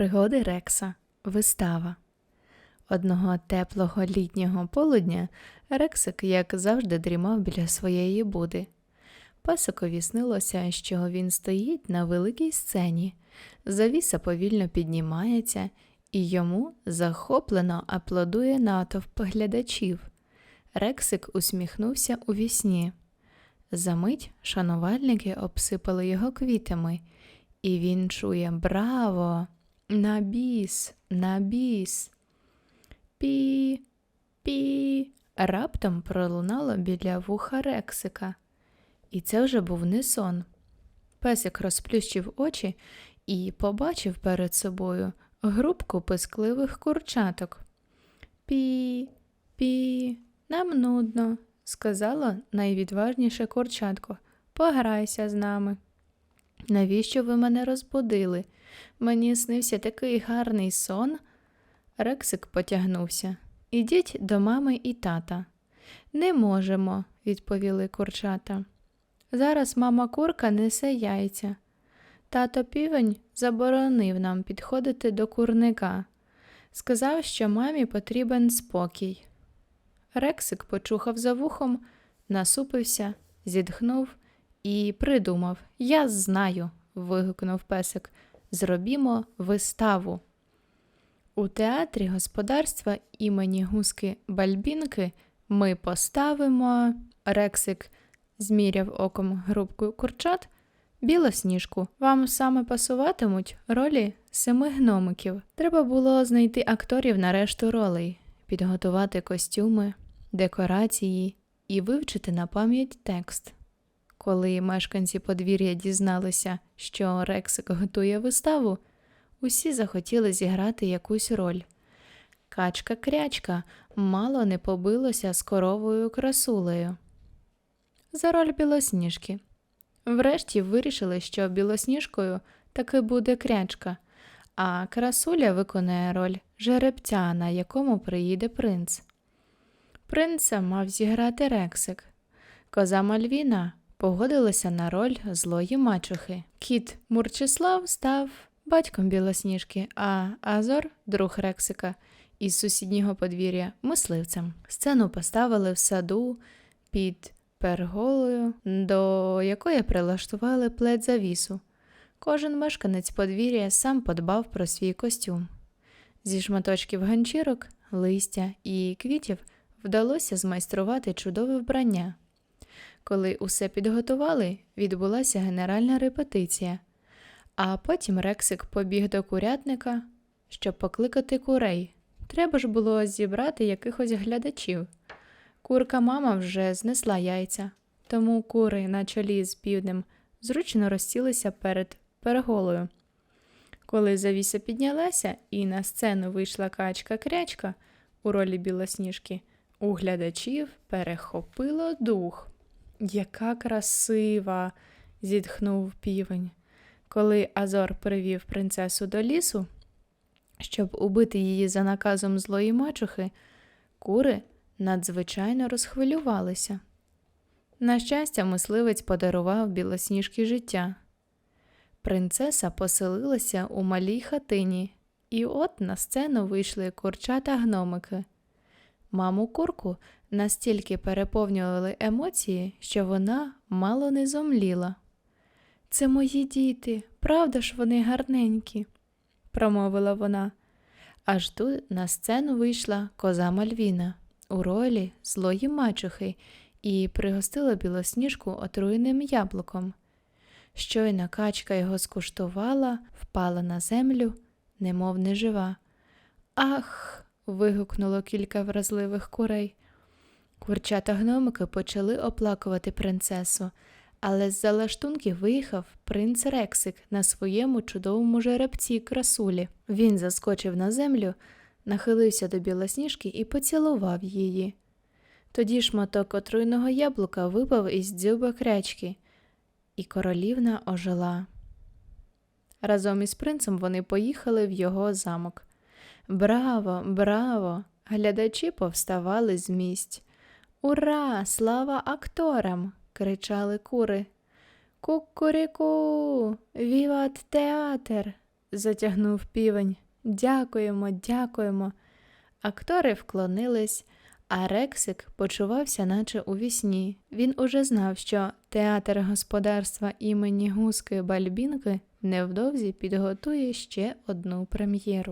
Пригоди Рекса. Вистава. Одного теплого літнього полудня Рексик, як завжди, дрімав біля своєї буди. Песикові снилося, що він стоїть на великій сцені. Завіса повільно піднімається, і йому захоплено аплодує натовп глядачів. Рексик усміхнувся у вісні. Замить шанувальники обсипали його квітами, і він чує Браво! На біс, на біс. Пі, пі. Раптом пролунало біля вуха Рексика. І це вже був не сон. Песик розплющив очі і побачив перед собою групку пискливих курчаток. Пі, пі, нам нудно, сказала найвідважніше курчатко. Пограйся з нами. Навіщо ви мене розбудили? Мені снився такий гарний сон. Рексик потягнувся. Ідіть до мами і тата. Не можемо, відповіли курчата. Зараз мама курка несе яйця. Тато півень заборонив нам підходити до курника. Сказав, що мамі потрібен спокій. Рексик почухав за вухом, насупився, зітхнув і придумав Я знаю. вигукнув песик. Зробімо виставу. У театрі господарства імені Гуски Бальбінки ми поставимо. Рексик зміряв оком грубку курчат. Білосніжку, вам саме пасуватимуть ролі семи гномиків. Треба було знайти акторів на решту ролей, підготувати костюми, декорації і вивчити на пам'ять текст. Коли мешканці подвір'я дізналися, що Рексик готує виставу, усі захотіли зіграти якусь роль. Качка крячка мало не побилося з коровою красулею. За роль білосніжки. Врешті вирішили, що білосніжкою таки буде крячка, а красуля виконає роль жеребця, на якому приїде принц. Принца мав зіграти Рексик. Коза Мальвіна погодилася на роль злої мачухи. Кіт Мурчислав став батьком білосніжки, а Азор, друг Рексика, із сусіднього подвір'я мисливцем. Сцену поставили в саду під перголою, до якої прилаштували плед завісу. Кожен мешканець подвір'я сам подбав про свій костюм. Зі шматочків ганчірок, листя і квітів вдалося змайструвати чудове вбрання. Коли усе підготували, відбулася генеральна репетиція, а потім Рексик побіг до курятника, щоб покликати курей. Треба ж було зібрати якихось глядачів. Курка мама вже знесла яйця, тому кури на чолі з півднем зручно розсілися перед переголою. Коли завіса піднялася і на сцену вийшла качка-крячка у ролі білосніжки, у глядачів перехопило дух. Яка красива, зітхнув півень. Коли Азор привів принцесу до лісу, щоб убити її за наказом злої мачухи, кури надзвичайно розхвилювалися. На щастя, мисливець подарував білосніжки життя. Принцеса поселилася у малій хатині, і от на сцену вийшли курчата гномики. Маму курку настільки переповнювали емоції, що вона мало не зомліла. Це мої діти, правда ж вони гарненькі, промовила вона. Аж тут на сцену вийшла коза Мальвіна у ролі злої мачухи і пригостила білосніжку отруєним яблуком. Щойно качка його скуштувала, впала на землю, немов нежива. Ах. вигукнуло кілька вразливих курей. Курчата гномики почали оплакувати принцесу, але з залаштунки виїхав принц Рексик на своєму чудовому жеребці красулі. Він заскочив на землю, нахилився до білосніжки і поцілував її. Тоді шматок отруйного яблука випав із дзюба крячки, і королівна ожила. Разом із принцем вони поїхали в його замок. Браво, браво! Глядачі повставали з місць. Ура! Слава акторам! кричали кури. Кукуріку, віват театр, затягнув півень. Дякуємо, дякуємо. Актори вклонились, а Рексик почувався, наче у вісні. Він уже знав, що театр господарства імені Гуски Бальбінки невдовзі підготує ще одну прем'єру.